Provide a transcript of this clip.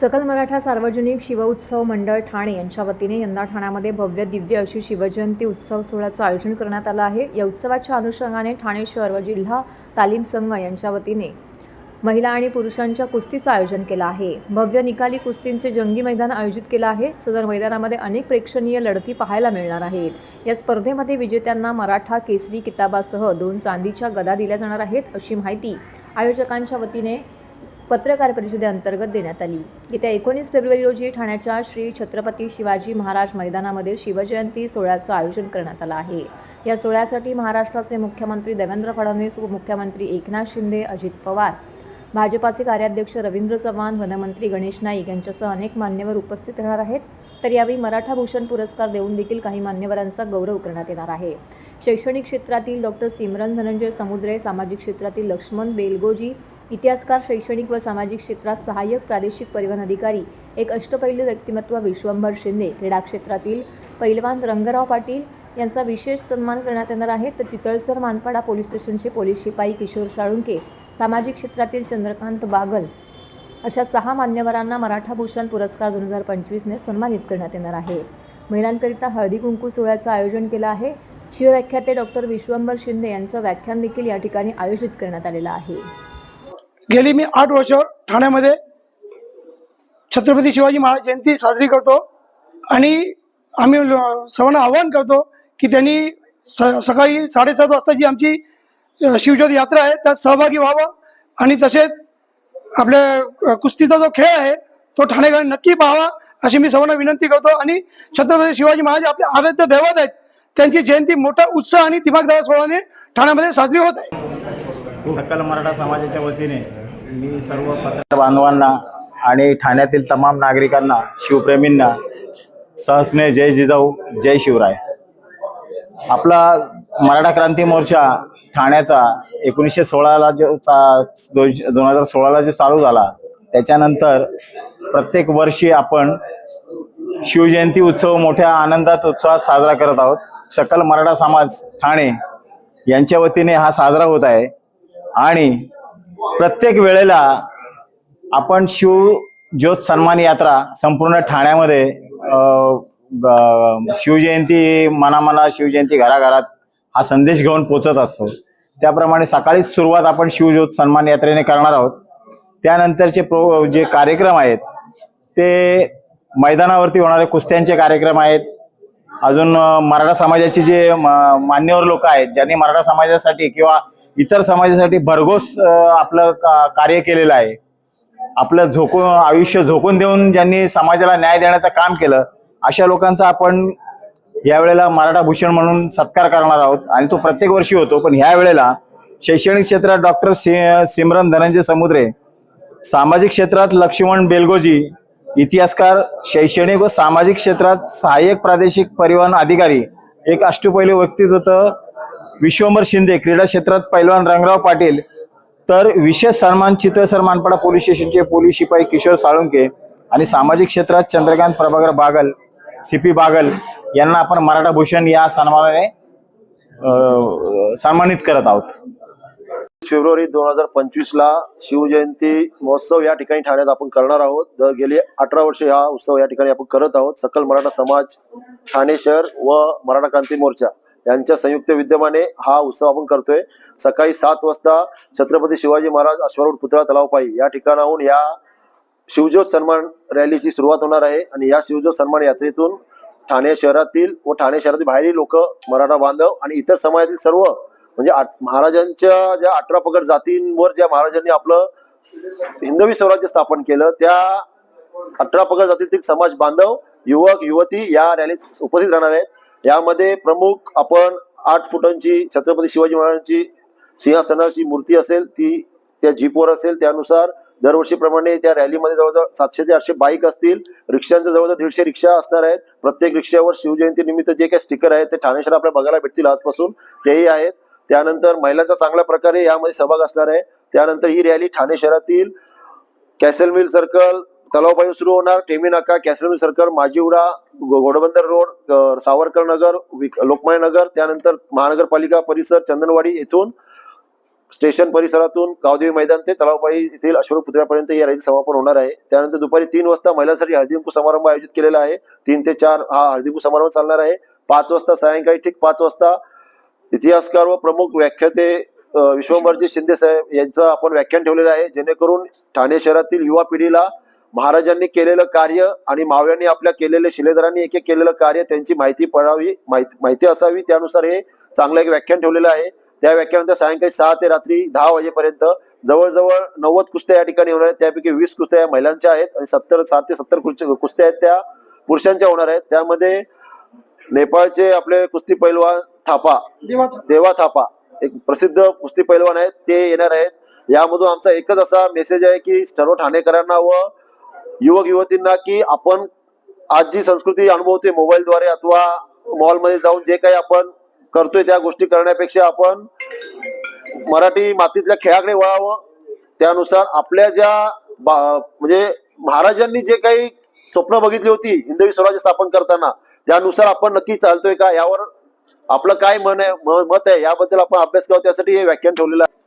सकल मराठा सार्वजनिक शिवउत्सव मंडळ ठाणे यांच्या वतीने यंदा ठाण्यामध्ये भव्य दिव्य अशी शिवजयंती उत्सव सोहळ्याचं आयोजन करण्यात आलं आहे. या उत्सवाच्या अनुषंगाने ठाणे शहर व जिल्हा तालीम संघ यांच्या वतीने महिला आणि पुरुषांच्या कुस्तीचं आयोजन केलं आहे. भव्य निकाली कुस्तींचे जंगी मैदान आयोजित केलं आहे. सदर मैदानामध्ये अनेक प्रेक्षणीय लढती पाहायला मिळणार आहेत. या स्पर्धेमध्ये विजेत्यांना मराठा केसरी किताबासह दोन चांदीच्या गदा दिल्या जाणार आहेत अशी माहिती आयोजकांच्या वतीने पत्रकार परिषदेअंतर्गत देण्यात आली. येत्या एकोणीस फेब्रुवारी रोजी ठाण्याच्या श्री छत्रपती शिवाजी महाराज मैदानामध्ये शिवजयंती सोहळ्याचं आयोजन करण्यात आलं आहे. या सोहळ्यासाठी महाराष्ट्राचे मुख्यमंत्री देवेंद्र फडणवीस उपमुख्यमंत्री एकनाथ शिंदे अजित पवार भाजपाचे कार्याध्यक्ष रवींद्र चव्हाण वनमंत्री गणेश नाईक यांच्यासह अनेक मान्यवर उपस्थित राहणार आहेत. तर यावेळी मराठा भूषण पुरस्कार देऊन देखील काही मान्यवरांचा गौरव करण्यात येणार आहे. शैक्षणिक क्षेत्रातील डॉक्टर सिमरन धनंजय समुद्रे सामाजिक क्षेत्रातील लक्ष्मण बेलगोजी इतिहासकार शैक्षणिक व सामाजिक क्षेत्रात सहाय्यक प्रादेशिक परिवहन अधिकारी एक अष्टपैलू व्यक्तिमत्व विश्वंभर शिंदे क्रीडा क्षेत्रातील पैलवान रंगराव पाटील यांचा विशेष सन्मान करण्यात येणार आहे. तर चितळसर मानपाडा पोलीस स्टेशनचे पोलीस शिपाई किशोर साळुंके सामाजिक क्षेत्रातील चंद्रकांत बागल अशा सहा मान्यवरांना मराठा भूषण पुरस्कार दोन हजार पंचवीसने सन्मानित करण्यात येणार आहे. महिलांकरिता हळदी कुंकू सोहळ्याचं आयोजन केलं आहे. शिवव्याख्याते डॉक्टर विश्वंभर शिंदे यांचं व्याख्यान देखील या ठिकाणी आयोजित करण्यात आलेलं आहे. गेली मी आठ वर्ष ठाण्यामध्ये. छत्रपती शिवाजी महाराज जयंती साजरी करतो आणि आम्ही सर्वांना आवाहन करतो की त्यांनी स सकाळी साडेसात वाजता जी आमची शिवज्योत यात्रा आहे त्यात सहभागी व्हावं आणि तसेच आपल्या कुस्तीचा जो खेळ आहे तो ठाणेकरांनी नक्की पाहावा अशी मी सर्वांना विनंती करतो आणि छत्रपती शिवाजी महाराज आपले आराध्य दैवत आहेत त्यांची जयंती मोठा उत्साह आणि दिमागदार स्वभावाने ठाण्यामध्ये साजरी होत आहे. सकल मराठा समाजाच्या वतीने मी सर्व पत्रकार बांधवांना आणि ठाण्यातील तमाम नागरिकांना शिवप्रेमींना सहस्ने जय जिजाऊ जय शिवराय. आपला मराठा क्रांती मोर्चा ठाण्याचा एकोणीसशे सोळाला जो चा दोन हजार सोळाला जो चालू झाला त्याच्यानंतर प्रत्येक वर्षी आपण शिवजयंती उत्सव मोठ्या आनंदात उत्सवात साजरा करत आहोत. सकल मराठा समाज ठाणे यांच्या वतीने हा साजरा होत आहे. आणि प्रत्येक वेळेला आपण शिव ज्योत सन्मान यात्रा संपूर्ण ठाण्यामध्ये शिवजयंती मनामना शिवजयंती घराघरात हा संदेश घेऊन पोचत असतो. त्याप्रमाणे सकाळीच सुरुवात आपण शिवज्योत सन्मान यात्रेने करणार आहोत. त्यानंतरचे प्रो जे कार्यक्रम आहेत ते मैदानावरती होणारे कुस्त्यांचे कार्यक्रम आहेत. अजून मराठा समाजाचे जे म- मान्यवर लोक आहेत ज्यांनी मराठा समाजासाठी किंवा इतर समाजासाठी भरघोस आपलं का- कार्य केलेलं आहे. आपलं झोकून आयुष्य झोकून देऊन ज्यांनी समाजाला न्याय देण्याचं काम केलं अशा लोकांचा आपण यावेळेला मराठा भूषण म्हणून सत्कार करणार आहोत. आणि तो प्रत्येक वर्षी होतो पण ह्या वेळेला शैक्षणिक क्षेत्रात डॉक्टर सिमरन धनंजय समुद्रे सामाजिक क्षेत्रात लक्ष्मण बेलगोजी इतिहासकार शैक्षणिक व सामाजिक क्षेत्रात सहाय्यक प्रादेशिक परिवहन अधिकारी एक अष्टपैलू व्यक्तित्व विश्वंभर शिंदे क्रीडा क्षेत्रात पैलवान रंगराव पाटील तर विशेष सन्मान चितळसर मानपाडा पोलीस स्टेशनचे पोलीस शिपाई किशोर साळुंके आणि सामाजिक क्षेत्रात चंद्रकांत प्रभाकर बागल सीपी बागल यांना आपण मराठा भूषण या सन्मानाने अं, सन्मानित करत आहोत. फेब्रुवारी दोन हजार पंचवीस ला शिवजयंती महोत्सव या ठिकाणी ठाण्यात आपण करणार आहोत. दर गेली अठरा वर्षे हा उत्सव या ठिकाणी आपण करत आहोत. सकल मराठा समाज ठाणे शहर व मराठा क्रांती मोर्चा. यांच्या संयुक्त विद्यमाने हा उत्सव आपण करतोय. सकाळी सात वाजता छत्रपती शिवाजी महाराज अश्वारूढ पुतळा तलावपाई या ठिकाणाहून या शिवज्योत सन्मान रॅलीची सुरुवात होणार आहे आणि या शिवज्योत सन्मान यात्रेतून ठाणे शहरातील व ठाणे शहरातील बाहेरील लोक मराठा बांधव आणि इतर समाजातील सर्व म्हणजे महाराजांच्या ज्या अठरा पगड जातींवर ज्या महाराजांनी आपलं हिंदवी स्वराज्य स्थापन केलं त्या अठरा पगड जातीतील समाज बांधव युवक युवती या रॅलीत उपस्थित राहणार आहेत. यामध्ये प्रमुख आपण आठ फुटांची छत्रपती शिवाजी महाराजांची सिंहासनाची मूर्ती असेल ती त्या जीपवर असेल त्यानुसार दरवर्षीप्रमाणे त्या रॅलीमध्ये जवळजवळ सातशे ते आठशे बाईक असतील. रिक्षांचं जवळजवळ दीडशे रिक्षा असणार आहेत. प्रत्येक रिक्षावर शिवजयंती निमित्त जे काही स्टिकर आहेत ते ठाणे शहर आपल्याला बघायला भेटतील आजपासून. तेही आहेत. त्यानंतर महिलांचा चांगल्या प्रकारे यामध्ये सहभाग असणार आहे. त्यानंतर ही रॅली ठाणे शहरातील कॅसल मिल सर्कल तलावपाई सुरू होणार. टेमी नाका कॅसरमी सर्कल माजीवडा घोडबंदर रोड सावरकर नगर विक- लोकमान्य नगर त्यानंतर महानगरपालिका परिसर चंदनवाडी येथून स्टेशन परिसरातून गावदेवी मैदान ते तलावपाई येथील अश्वरू पुतळ्यापर्यंत या रॅली समापन होणार आहे. त्यानंतर दुपारी तीन वाजता महिलांसाठी हळदीकुंकू समारंभ आयोजित केलेला आहे. तीन ते चार हा हळदीकुंकू समारंभ चालणार आहे. पाच वाजता सायंकाळी ठीक पाच वाजता इतिहासकार व प्रमुख व्याख्याते विश्वंभरजी शिंदे साहेब यांचं आपण व्याख्यान ठेवलेलं आहे. जेणेकरून ठाणे शहरातील युवा पिढीला महाराजांनी केलेलं कार्य आणि मावळ्यांनी आपल्या केलेले शिलेदारांनी एक एक केलेलं कार्य त्यांची माहिती पडावी माहिती माहिती असावी. त्यानुसार हे चांगलं एक व्याख्यान ठेवलेलं आहे. त्या व्याख्यानंतर सायंकाळी सहा ते रात्री दहा वाजेपर्यंत जवळजवळ नव्वद कुस्त्या या ठिकाणी होणार आहेत. त्यापैकी वीस कुस्त्या या महिलांच्या आहेत आणि सत्तर साठ ते सत्तर कुस्त्या कुस्त्या आहेत त्या पुरुषांच्या होणार आहेत. त्यामध्ये नेपाळचे आपले कुस्ती पैलवान थापा देवा देवा थापा एक प्रसिद्ध कुस्ती पैलवान आहेत. ते येणार आहेत. यामधून आमचा एकच असा मेसेज आहे की सर्व ठाणेकरांना व युवक युवतींना की आपण आज जी संस्कृती अनुभवते मोबाईलद्वारे अथवा मॉलमध्ये जाऊन जे काही आपण करतोय त्या गोष्टी करण्यापेक्षा आपण मराठी मातीतल्या खेळाकडे वळावं. त्यानुसार आपल्या ज्या बा- म्हणजे महाराजांनी जे काही स्वप्न बघितली होती हिंदवी स्वराज्य स्थापन करताना त्यानुसार आपण नक्की चालतोय का? यावर आपलं काय मन आहे मत आहे याबद्दल आपण अभ्यास करू त्यासाठी हे व्याख्यान ठेवलेलं आहे.